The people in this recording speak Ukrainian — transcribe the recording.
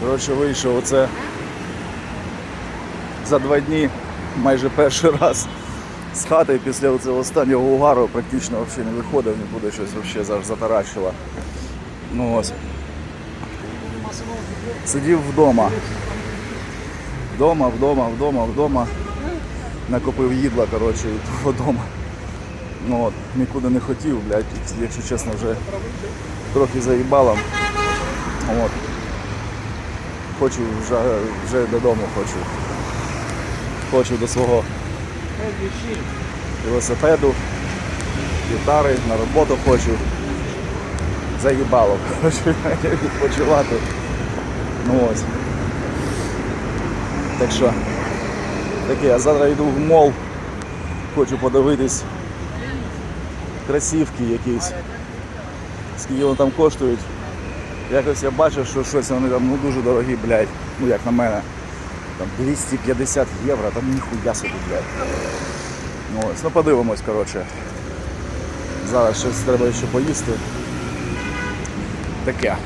Коротше, вийшов оце за два дні майже перший раз з хати після цього останнього угару практично взагалі не виходив, нікуди щось взагалі завжди затаращило. Ну ось. Сидів вдома. Вдома, вдома, вдома, вдома. Накопив їдла, коротше, і того вдома. Ну от, нікуди не хотів, блядь, якщо чесно, вже трохи заїбало. От. Хочу вже, вже додому хочу. Хочу до свого велосипеду, гітари, на роботу хочу. Заїбало, коротше, відпочивати. Ну ось. Так що, таке, я завтра йду в мол, хочу подивитись красивки якісь. Скільки вони там коштують. Якось я бачив, що щось вони там ну, дуже дорогі, блядь. Ну як на мене. Там 250 євро, там ніхуя собі, блядь. Ну ось, ну подивимось, коротше. Зараз щось треба ще поїсти. Таке.